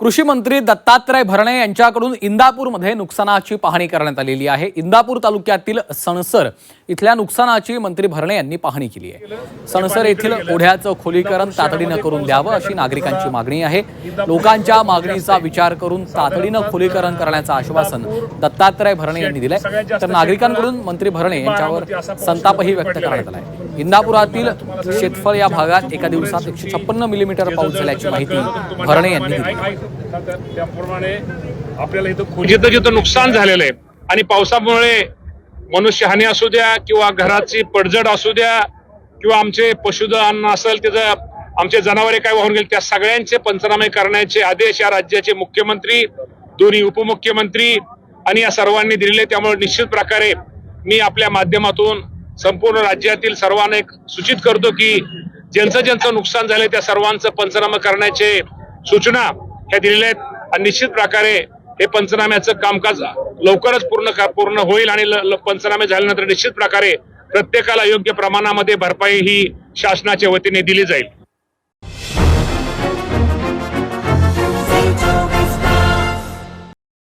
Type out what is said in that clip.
कृषी मंत्री दत्तात्रय भरणे यांच्याकडून इंदापूरमध्ये नुकसानाची पाहणी करण्यात आलेली आहे. इंदापूर तालुक्यातील सणसर इथल्या नुकसानाची मंत्री भरणे यांनी पाहणी केली आहे. सणसर येथील ओढ्याचं खोलीकरण तातडीनं करून द्यावं अशी नागरिकांची मागणी आहे. लोकांच्या मागणीचा विचार करून तातडीनं खोलीकरण करण्याचं आश्वासन दत्तात्रय भरणे यांनी दिलंय. तर नागरिकांकडून मंत्री भरणे यांच्यावर संतापही व्यक्त करण्यात आलाय इंदापुरातील शेतफळ या भागात एका दिवसात एकशे छप्पन्न मिलीमीटर पाऊस झाल्याची माहिती भरणे यांनी दिली. त्याप्रमाणे आपल्याला इथं जिथं जिथं नुकसान झालेलं आहे आणि पावसामुळे मनुष्यहानी असू द्या किंवा घराची पडझड असू द्या किंवा आमचे पशुधन असेल त्याचं आमचे जनावरे काय वाहून गेले त्या सगळ्यांचे पंचनामे करण्याचे आदेश या राज्याचे मुख्यमंत्री दोन्ही उपमुख्यमंत्री आणि या सर्वांनी दिलेले त्यामुळे निश्चित प्रकारे मी आपल्या माध्यमातून संपूर्ण राज्यातील सर्वांना एक सूचित करतो की ज्यांचं ज्यांचं नुकसान झालंय त्या सर्वांचं पंचनामे करण्याचे सूचना ह्या दिलेल्या आहेत. आणि निश्चित प्रकारे हे पंचनाम्याचं कामकाज लवकरच पूर्ण का- पूर्ण होईल आणि ल- ल- पंचनामे झाल्यानंतर निश्चित प्रकारे प्रत्येकाला योग्य प्रमाणामध्ये भरपाई ही शासनाच्या वतीने दिली जाईल.